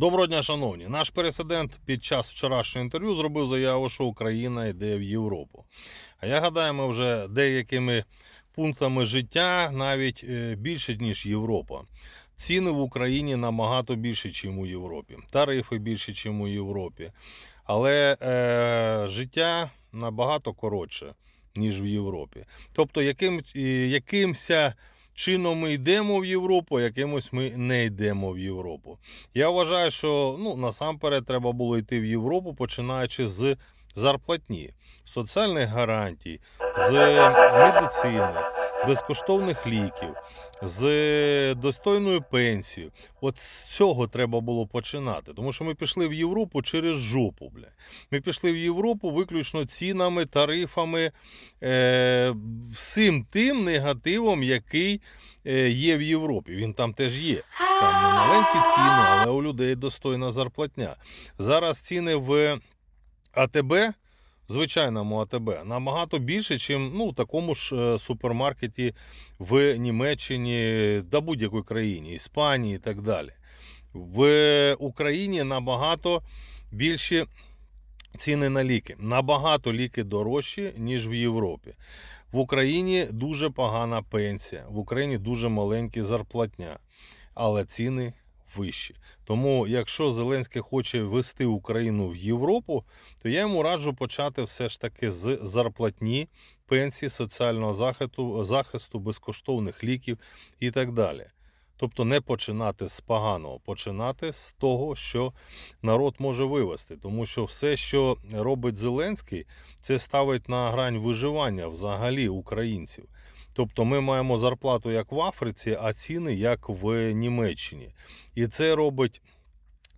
Доброго дня, шановні. Наш президент під час вчорашнього інтерв'ю зробив заяву, що Україна йде в Європу. А я гадаю, ми вже деякими пунктами життя навіть е, більше, ніж Європа. Ціни в Україні набагато більше, ніж у Європі. Тарифи більше, ніж у Європі. Але е, життя набагато коротше, ніж в Європі. Тобто, яким, якимся чином ми йдемо в Європу, якимось ми не йдемо в Європу. Я вважаю, що ну, насамперед треба було йти в Європу, починаючи з зарплатні, соціальних гарантій, з медицини, безкоштовних ліків, з достойною пенсією. От з цього треба було починати. Тому що ми пішли в Європу через жопу. Бля. Ми пішли в Європу виключно цінами, тарифами, е, всім тим негативом, який е, є в Європі. Він там теж є. Там не маленькі ціни, але у людей достойна зарплатня. Зараз ціни в АТБ, звичайному АТБ, набагато більше, ніж ну, в такому ж е, супермаркеті в Німеччині та будь-якій країні, Іспанії і так далі. В Україні набагато більші ціни на ліки. Набагато ліки дорожчі, ніж в Європі. В Україні дуже погана пенсія, в Україні дуже маленькі зарплатня, але ціни вищі. Тому, якщо Зеленський хоче вести Україну в Європу, то я йому раджу почати все ж таки з зарплатні, пенсії, соціального захисту, захисту безкоштовних ліків і так далі. Тобто не починати з поганого, починати з того, що народ може вивести. Тому що все, що робить Зеленський, це ставить на грань виживання взагалі українців. Тобто ми маємо зарплату як в Африці, а ціни як в Німеччині. І це робить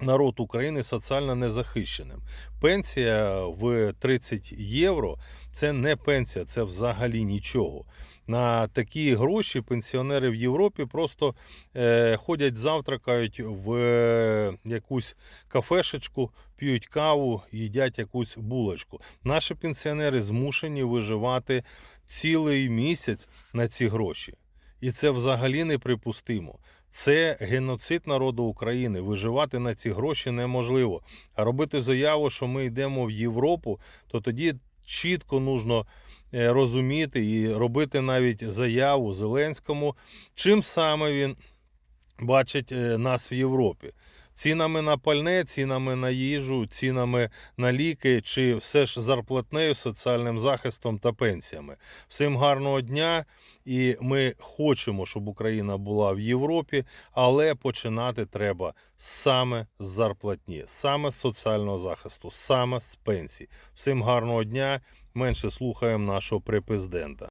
народ України соціально незахищеним. Пенсія в 30 євро це не пенсія, це взагалі нічого. На такі гроші пенсіонери в Європі просто е, ходять, завтракають в е, якусь кафешечку, п'ють каву, їдять якусь булочку. Наші пенсіонери змушені виживати цілий місяць на ці гроші. І це взагалі неприпустимо. Це геноцид народу України. Виживати на ці гроші неможливо. А робити заяву, що ми йдемо в Європу, то тоді чітко нужно е, розуміти і робити навіть заяву Зеленському, чим саме він бачить е, нас в Європі. Цінами на пальне, цінами на їжу, цінами на ліки, чи все ж зарплатнею, соціальним захистом та пенсіями. Всім гарного дня, і ми хочемо, щоб Україна була в Європі, але починати треба саме з зарплатні, саме з соціального захисту, саме з пенсій. Всім гарного дня. Менше слухаємо нашого препрезидента.